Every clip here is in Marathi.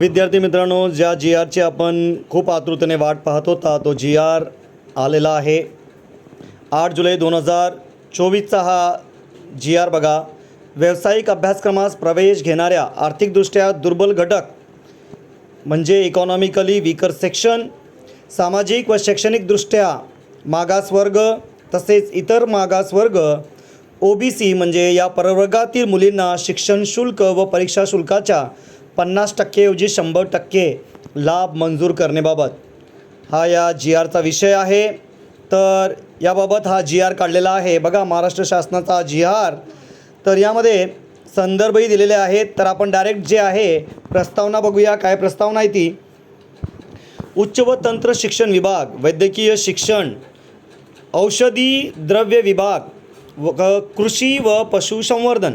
विद्यार्थी मित्रांनो ज्या जी आरची आपण खूप आतुरतेने वाट पाहत होता तो जी आर आलेला आहे. आठ जुलै दोन हजार चोवीसचा हा जी आर बघा. व्यावसायिक अभ्यासक्रमास प्रवेश घेणाऱ्या आर्थिकदृष्ट्या दुर्बल घटक म्हणजे इकॉनॉमिकली वीकर सेक्शन सामाजिक व शैक्षणिकदृष्ट्या मागासवर्ग तसेच इतर मागासवर्ग ओ बी सी म्हणजे या प्रवर्गातील मुलींना शिक्षण शुल्क व परीक्षा शुल्काच्या पन्नास टक्केऐवजी शंभर टक्के लाभ मंजूर करण्याबाबत. हा या जी आरचा विषय आहे. तर याबाबत हा जी आर काढलेला आहे. बघा महाराष्ट्र शासनाचा जी आर. तर यामध्ये संदर्भही दिलेले आहेत. तर आपण डायरेक्ट जे आहे प्रस्तावना बघूया. काय प्रस्तावना आहे ती? उच्च व तंत्र शिक्षण विभाग वैद्यकीय शिक्षण औषधी द्रव्य विभाग व कृषी व पशुसंवर्धन.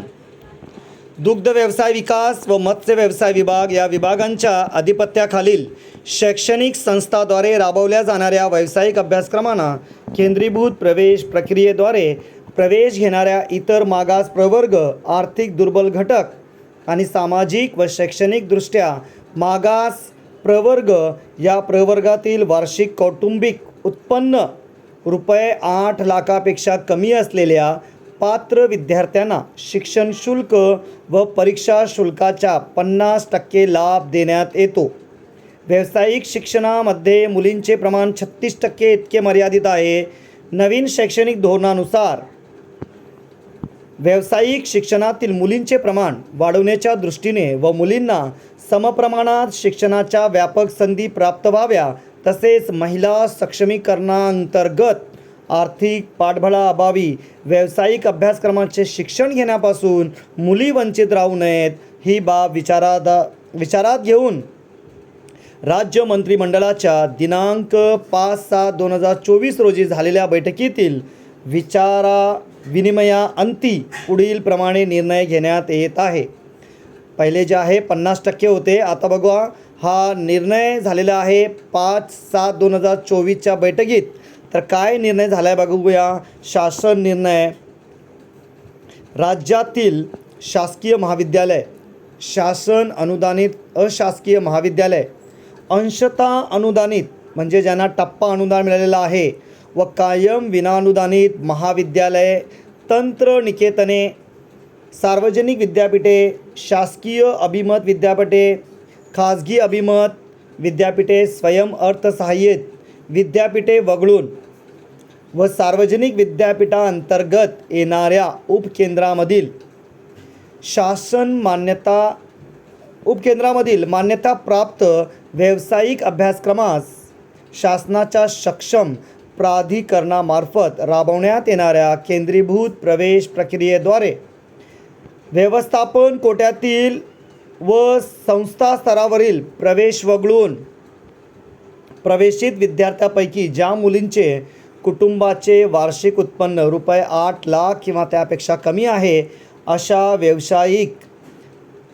दुग्ध व्यवसाय विकास व मत्स्य व्यवसाय विभाग या विभागांच्या अधिपत्याखालील शैक्षणिक संस्थाद्वारे राबवल्या जाणाऱ्या व्यावसायिक अभ्यासक्रमांना केंद्रीभूत प्रवेश प्रक्रियेद्वारे प्रवेश घेणाऱ्या इतर मागास प्रवर्ग आर्थिक दुर्बल घटक आणि सामाजिक व शैक्षणिकदृष्ट्या मागास प्रवर्ग या प्रवर्गातील वार्षिक कौटुंबिक उत्पन्न रुपये आठ लाखापेक्षा कमी असलेल्या पात्र विद्यार्थ्यांना शिक्षण शुल्क व परीक्षा शुल्काच्या पन्नास टक्के लाभ देण्यात येतो. व्यावसायिक शिक्षणामध्ये मुलींचे प्रमाण छत्तीस टक्के इतके मर्यादित आहे. नवीन शैक्षणिक धोरणानुसार व्यावसायिक शिक्षणातील मुलींचे प्रमाण वाढवण्याच्या दृष्टीने व मुलींना समप्रमाणात शिक्षणाच्या व्यापक संधी प्राप्त व्हाव्या तसेच महिला सक्षमीकरणांतर्गत आर्थिक पाठबळाअभावी व्यावसायिक अभ्यासक्रमांचे शिक्षण घेण्यापासून मुली वंचित राहू नयेत ही बाब विचारात विचारात घेऊन राज्य मंत्रिमंडळाच्या दिनांक पाच सात दोन हजार चोवीस रोजी झालेल्या बैठकीतील विचारा विनिमयाअंती पुढील प्रमाणे निर्णय घेण्यात येत आहे. पहिले जे आहे पन्नास टक्के होते. आता बघा हा निर्णय झालेला आहे पाच सात दोन हजार चोवीसच्या बैठकीत. तर काय निर्णय झाला आहे बघूया शासन निर्णय. राज्यातील शासकीय महाविद्यालय. शासन अनुदानित अशासकीय महाविद्यालय. अंशतः अनुदानित म्हणजे ज्यांना टप्पा अनुदान मिळालेला आहे व कायम विनाअनुदानित महाविद्यालय तंत्र निकेतने सार्वजनिक विद्यापीठे शासकीय अभिमत विद्यापीठे खाजगी अभिमत विद्यापीठे स्वयं अर्थसहाय्यित विद्यापीठे वगळून व सार्वजनिक विद्यापीठांतर्गत येणाऱ्या उपकेंद्रामधील शासन मान्यता उपकेंद्रामधील मान्यताप्राप्त व्यावसायिक अभ्यासक्रमास शासनाच्या सक्षम प्राधिकरणामार्फत राबवण्यात येणाऱ्या केंद्रीभूत प्रवेश प्रक्रियेद्वारे व्यवस्थापन कोट्यातील व संस्था स्तरावरील प्रवेश वगळून प्रवेशित विद्यार्थ्यापैकी ज्या मुलींचे कुटुंबाचे वार्षिक उत्पन्न रुपये आठ लाख किंवा त्यापेक्षा कमी आहे अशा व्यावसायिक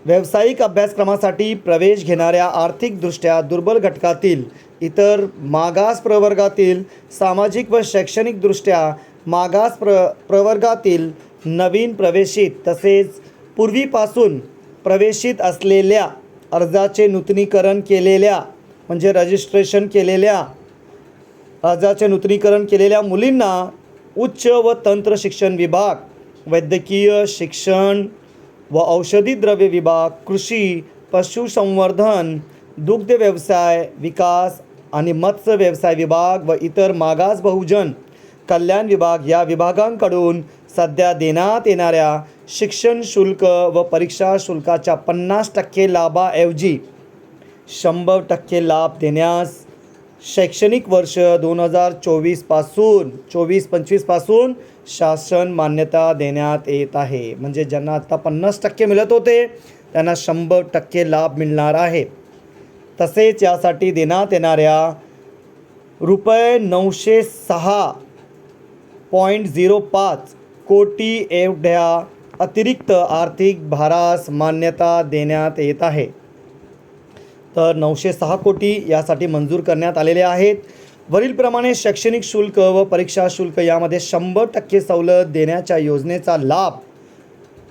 व्यावसायिक अभ्यासक्रमासाठी प्रवेश घेणाऱ्या आर्थिकदृष्ट्या दुर्बल घटकातील इतर मागास प्रवर्गातील सामाजिक व शैक्षणिकदृष्ट्या मागास प्र प्रवर्गातील नवीन प्रवेशित तसेच पूर्वीपासून प्रवेशित असलेल्या अर्जाचे नूतनीकरण केलेल्या म्हणजे रजिस्ट्रेशन केलेल्या अर्जाचे नूतनीकरण केलेल्या मुलींना उच्च व तंत्र शिक्षण विभाग वैद्यकीय शिक्षण व औषधी द्रव्य विभाग कृषी पशुसंवर्धन दुग्ध व्यवसाय विकास आणि मत्स्य व्यवसाय विभाग व इतर मागास बहुजन कल्याण विभाग या विभागांकडून सध्या देण्यात येणाऱ्या शिक्षण शुल्क व परीक्षा शुल्काच्या पन्नास टक्के लाभाऐवजी शंभर टक्के लाभ देण्यास शैक्षणिक वर्ष दोन हजार चोवीसपासून चोवीस पंचवीसपासून शासन मान्यता देण्यात येत आहे. म्हणजे ज्यांना आत्ता पन्नास टक्के मिळत होते त्यांना शंभर टक्के लाभ मिळणार आहे. तसेच यासाठी देण्यात येणाऱ्या रुपये नऊशे सहा पॉईंट झिरो पाच कोटी एवढ्या अतिरिक्त आर्थिक भारास मान्यता देण्यात येत आहे. तर नऊशे सहा कोटी यासाठी मंजूर करण्यात आलेले आहेत. वरीलप्रमाणे शैक्षणिक शुल्क व परीक्षा शुल्क यामध्ये शंभर टक्के सवलत देण्याच्या योजनेचा लाभ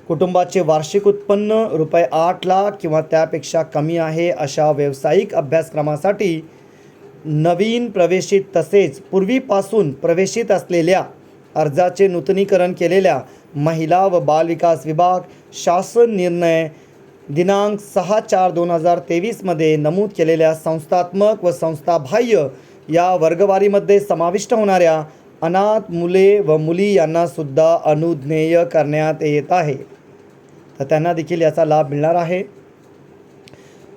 कुटुंबाचे वार्षिक उत्पन्न रुपये आठ लाख किंवा त्यापेक्षा कमी आहे अशा व्यावसायिक अभ्यासक्रमासाठी नवीन प्रवेशित तसेच पूर्वीपासून प्रवेशित असलेल्या अर्जाचे नूतनीकरण केलेल्या महिला व बालविकास विभाग शासन निर्णय दिनांक सहा चार दोन हजार तेवीसमध्ये नमूद केलेल्या संस्थात्मक व संस्थाबाह्य या वर्गवारीमध्ये समाविष्ट होणाऱ्या अनाथ मुले व मुली यांनासुद्धा अनुज्ञेय करण्यात येत आहे. तर त्यांना देखील याचा लाभ मिळणार आहे.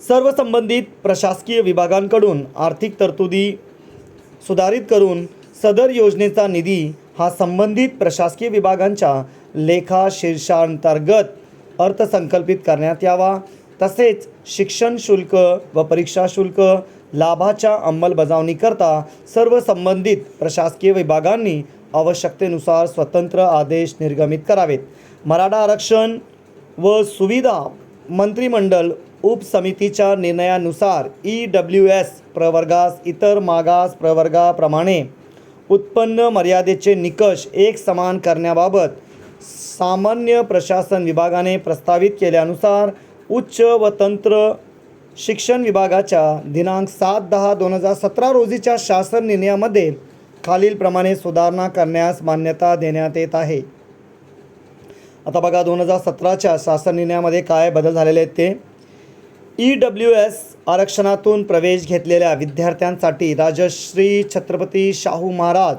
सर्व संबंधित प्रशासकीय विभागांकडून आर्थिक तरतुदी सुधारित करून सदर योजनेचा निधी हा संबंधित प्रशासकीय विभागांच्या लेखा शीर्षांतर्गत अर्थसंकल्पित करण्यात यावा. तसेच शिक्षण शुल्क व परीक्षा शुल्क लाभाच्या अंमलबजावणीकरता सर्व संबंधित प्रशासकीय विभागांनी आवश्यकतेनुसार स्वतंत्र आदेश निर्गमित करावेत. मराठा आरक्षण व सुविधा मंत्रिमंडळ उपसमितीच्या निर्णयानुसार ई डब्ल्यू एस प्रवर्गास इतर मागास प्रवर्गाप्रमाणे उत्पन्न मर्यादेचे निकष एक समान करण्याबाबत सामान्य प्रशासन विभागाने प्रस्तावित केल्यानुसार उच्च व तंत्र शिक्षण विभागाच्या दिनांक सात दहा दोन हजार सतरा रोजीच्या शासन निर्णयामध्ये खालीलप्रमाणे सुधारणा करण्यास मान्यता देण्यात येत आहे. आता बघा दोन हजार सतराच्या शासन निर्णयामध्ये काय बदल झालेले आहेत ते. ई डब्ल्यू एस आरक्षणातून प्रवेश घेतलेल्या विद्यार्थ्यांसाठी राजश्री छत्रपती शाहू महाराज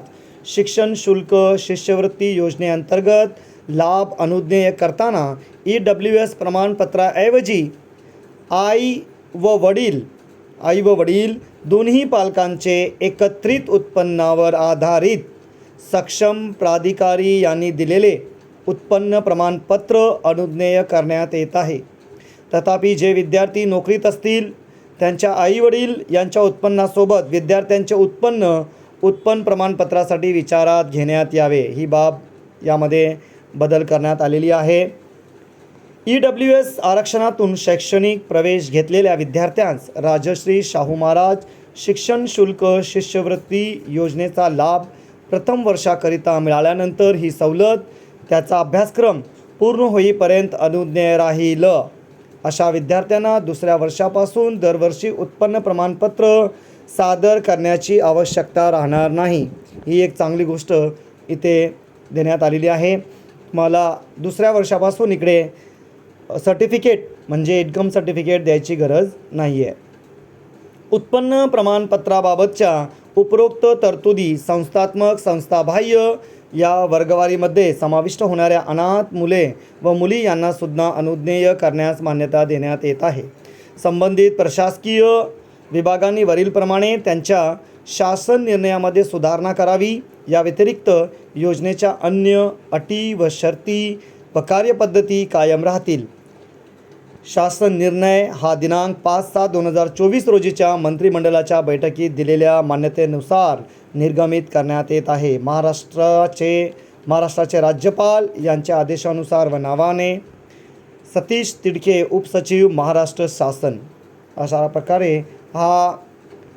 शिक्षण शुल्क शिष्यवृत्ती योजनेअंतर्गत लाभ अनुज्ञेय करताना ई डब्ल्यू एस प्रमाणपत्राऐवजी आई व वडील आई व वडील दोन्ही पालकांचे एकत्रित उत्पन्नावर आधारित सक्षम प्राधिकारी यांनी दिलेले उत्पन्न प्रमाणपत्र अनुज्ञेय करण्यात येत आहे. तथापि जे विद्यार्थी नोकरीत असतील त्यांच्या आईवडील यांच्या उत्पन्नासोबत विद्यार्थ्यांचे उत्पन्न उत्पन्न प्रमाणपत्रासाठी विचारात घेण्यात यावे. ही बाब यामध्ये बदल करण्यात आलेली आहे. ई डब्ल्यू एस आरक्षणातून शैक्षणिक प्रवेश घेतलेल्या विद्यार्थ्यांस राजश्री शाहू महाराज शिक्षण शुल्क शिष्यवृत्ती योजनेचा लाभ प्रथम वर्षाकरिता मिळाल्यानंतर ही सवलत त्याचा अभ्यासक्रम पूर्ण होईपर्यंत अनुज्ञेय राहील. अशा विद्यार्थ्यांना दुसऱ्या वर्षापासून दरवर्षी उत्पन्न प्रमाणपत्र सादर करण्याची आवश्यकता राहणार नाही. ही एक चांगली गोष्ट इथे देण्यात आलेली आहे. मला दुसऱ्या वर्षापासून इकडे सर्टिफिकेट म्हणजे इन्कम सर्टिफिकेट द्यायची गरज नाही आहे उत्पन्न प्रमाणपत्राबाबतच्या उपरोक्त तरतुदी संस्थात्मक संस्थाबाह्य या वर्गवारीमध्ये समाविष्ट होणाऱ्या अनाथ मुले व मुली यांनासुद्धा अनुज्ञेय करण्यास मान्यता देण्यात येत आहे. संबंधित प्रशासकीय विभागांनी वरीलप्रमाणे त्यांच्या शासन निर्णयामध्ये सुधारणा करावी. या व्यतिरिक्त योजनेच्या अन्य अटी व शर्ती व कार्यपद्धती कायम राहतील. शासन निर्णय हा दिनांक पाच सात दोन हजार चोवीस रोजीच्या मंत्रिमंडळाच्या बैठकीत दिलेल्या मान्यतेनुसार निर्गमित करण्यात येत आहे. महाराष्ट्राचे महाराष्ट्राचे राज्यपाल यांच्या आदेशानुसार व नावाने सतीश तिडके उपसचिव महाराष्ट्र शासन. अशा प्रकारे हा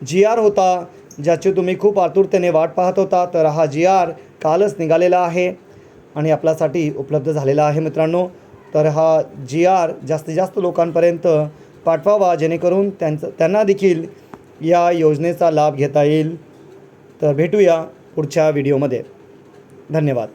जी आर होता. ज्याची तुम्ही खूप आतुरतेने वाट पाहत होता तर हा जी आर कालच निघालेला आहे आणि आपल्यासाठी उपलब्ध झालेला आहे मित्रांनो. तर हा जी आर जास्तीत जास्त लोकांपर्यंत पाठवावा जेणेकरून त्यांचं त्यांना देखील या योजनेचा लाभ घेता येईल. तर भेटूया पुढच्या व्हिडिओमध्ये. धन्यवाद.